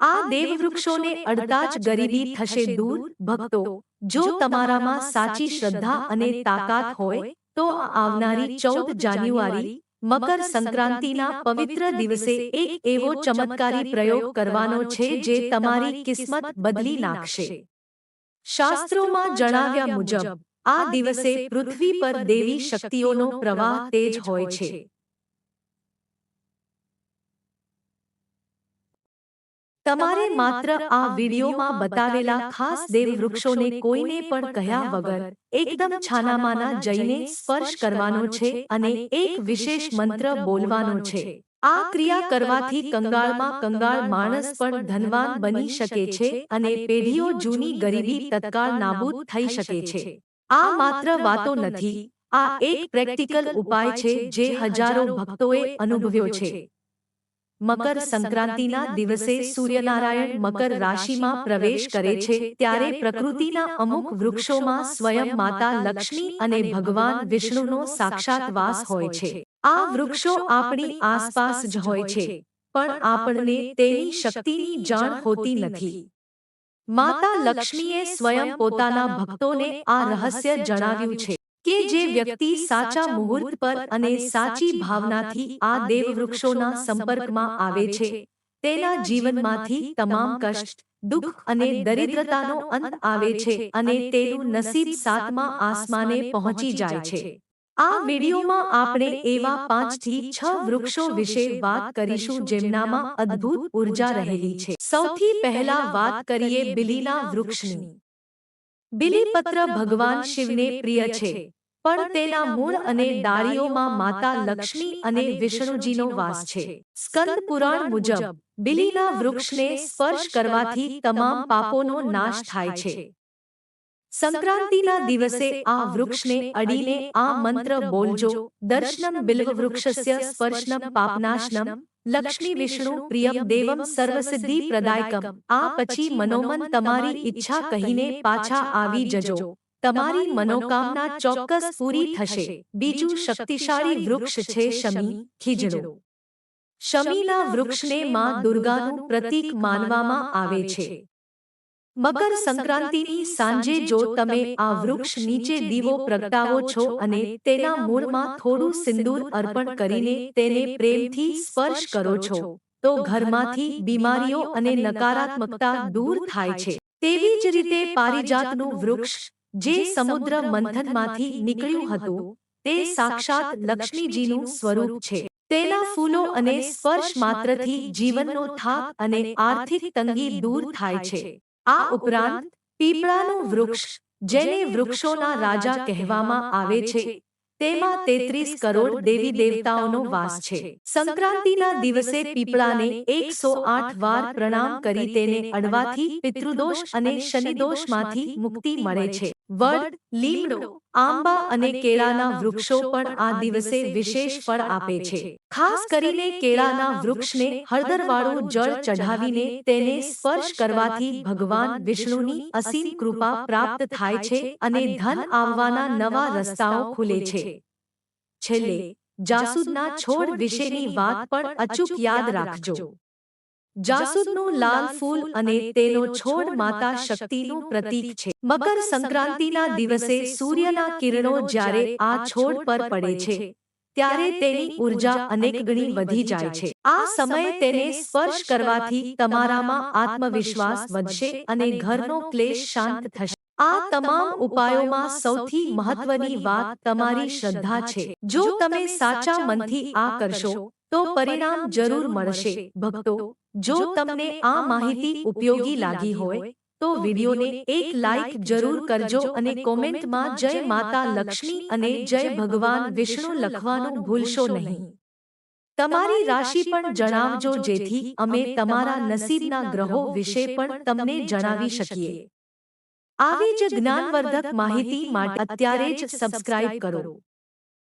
આ દેવવૃક્ષોને અડતા જ ગરીબી થશે દૂર ભક્તો. જો તમારામાં સાચી શ્રદ્ધા અને તાકાત હોય તો આવનારી ચૌદ જાન્યુઆરી મકર સંક્રાંતિના પવિત્ર દિવસે એક એવો ચમત્કારી પ્રયોગ કરવાનો છે જે તમારી કિસ્મત બદલી નાખશે. શાસ્ત્રોમાં જણાવ્યા મુજબ આ દિવસે પૃથ્વી પર દેવી શક્તિઓનો પ્રવાહ તેજ હોય છે. તમારે માત્ર આ વિડીયોમાં બતાવેલા ખાસ દેવ વૃક્ષોને કોઈને પણ કહ્યા વગર એકદમ છાનામાના જઈને સ્પર્શ કરવાનો છે અને એક વિશેષ મંત્ર બોલવાનો છે. આ ક્રિયા કરવાથી કંગાળમાં કંગાળ માણસ પણ ધનવાન બની શકે છે અને પેઢીઓ જૂની ગરીબી તત્કાળ નાબૂદ થઈ શકે છે. આ માત્ર વાતો નથી. આ એક પ્રેક્ટિકલ ઉપાય છે જે હજારો ભક્તોએ અનુભવ્યો છે. મકર સંક્રાંતિના દિવસે સૂર્યનારાયણ મકર રાશિમાં પ્રવેશ કરે છે ત્યારે પ્રકૃતિના અમુક વૃક્ષોમાં સ્વયં માતા લક્ષ્મી અને ભગવાન વિષ્ણુનો સાક્ષાત વાસ હોય છે. આ વૃક્ષો આપણી આસપાસ જ હોય છે પણ આપણને તેની શક્તિની જાણ હોતી નથી. માતા લક્ષ્મીએ સ્વયં પોતાના ભક્તોને આ રહસ્ય જણાવ્યું છે. કે જે વ્યક્તિ સાચા મુહૂર્ત પર અને સાચી ભાવનાથી આ દેવવૃક્ષોના સંપર્કમાં આવે છે. તેના જીવનમાંથી તમામ કષ્ટ દુઃખ અને દરિદ્રતાનો અંત આવે છે અને તેનું નસીબ સાતમા આસમાને પહોંચી જાય છે. આ વિડીયોમાં આપણે એવા પાંચથી છ વૃક્ષો વિશે વાત કરીશું જેમનામાં અદ્ભુત ઊર્જા રહેલી છે. સૌથી પહેલા વાત કરીએ બિલીના વૃક્ષની. બિલીપત્ર ભગવાન શિવને પ્રિય છે. પણ તેના મૂળ અને ડાળીઓમાં માતા લક્ષ્મી અને વિષ્ણુજીનો વાસ છે. સ્કંદ પુરાણ મુજબ બિલીના વૃક્ષને સ્પર્શ કરવાથી તમામ પાપોનો નાશ થાય છે. સંક્રાંતિના દિવસે આ વૃક્ષને અડીને આ મંત્ર બોલજો. દર્શનમ બિલ્વ વૃક્ષસ્ય સ્પર્શનમ પાપનાશનમ. લક્ષ્મી વિષ્ણુ પ્રિયમ દેવમ સર્વસિદ્ધિ પ્રદાયકમ. આ પછી મનોમન તમારી ઈચ્છા કહીને પાછા આવી જજો. તમારી મનોકામના ચોક્કસ પૂરી થશે. બીજું શક્તિશાળી વૃક્ષ છે શમી ખીજડો. શમીના વૃક્ષને માં દુર્ગાનું પ્રતીક માનવામાં આવે છે. મકર સંક્રાંતિની સાંજે જો તમે આ વૃક્ષ નીચે દીવો પ્રગટાવો છો અને તેના મૂળમાં થોડું સિંદૂર અર્પણ કરીને તેને પ્રેમથી સ્પર્શ કરો છો, તો ઘરમાંથી બીમારીઓ અને નકારાત્મકતા દૂર થાય છે. તેવી જ રીતે પારિજાતનું વૃક્ષ, જે સમુદ્ર મંથનમાંથી નીકળ્યું હતું, તે સાક્ષાત લક્ષ્મીજીનું સ્વરૂપ છે. તેના ફૂલો અને સ્પર્શ માત્રથી જીવનનો થાક અને આર્થિક તંગી દૂર થાય છે. આ ઉપરાંત પીપળાનું વૃક્ષ જેને વૃક્ષોના રાજા કહેવામાં આવે છે. તેમાં તેત્રીસ કરોડ દેવી દેવતાઓનો વાસ છે. સંક્રાંતિના દિવસે પીપળાને એકસો આઠ વાર પ્રણામ કરી તેને અડવાથી પિતૃદોષ અને શનિદોષમાંથી મુક્તિ મળે છે. વડ લીમડો આંબા અને કેળાના વૃક્ષો પણ આ દિવસે વિશેષ ફળ આપે છે. ખાસ કરીને કેળાના વૃક્ષને હળદરવાળું જળ ચઢાવીને તેને સ્પર્શ કરવાથી ભગવાન વિષ્ણુની અસીમ કૃપા પ્રાપ્ત થાય છે અને ધન આવવાના નવા રસ્તાઓ ખુલે છે. છેલ્લે જાસૂદના છોડ વિશેની વાત પણ અચૂક યાદ રાખજો. જાસૂદનું લાલ ફૂલ અને તેનો છોડ માતા શક્તિનું પ્રતીક છે. મકર સંક્રાંતિના દિવસે સૂર્યના કિરણો જ્યારે આ છોડ પર પડે છે ત્યારે તેની ઊર્જા અનેક ગણી વધી જાય છે. આ સમયે તેને સ્પર્શ કરવાથી તમારામાં આત્મવિશ્વાસ વધશે અને ઘરનો ક્લેશ શાંત થશે. આ તમામ ઉપાયોમાં સૌથી મહત્વની વાત તમારી શ્રદ્ધા છે. જો તમે સાચા મનથી આ કરશો તો પરિણામ જરૂર મળશે. ભક્તો જો તમને આ માહિતી ઉપયોગી લાગી હોય તો વિડીયોને એક લાઈક જરૂર કરજો અને કોમેન્ટમાં જય માતા લક્ષ્મી અને જય ભગવાન વિષ્ણુ લખવાનું ભૂલશો નહીં. તમારી રાશિ પણ જણાવજો જેથી અમે તમારા નસીબના ગ્રહો વિશે પણ તમને જણાવી શકીએ. આવી જ જ્ઞાનવર્ધક માહિતી માટે અત્યારે જ સબસ્ક્રાઇબ કરો.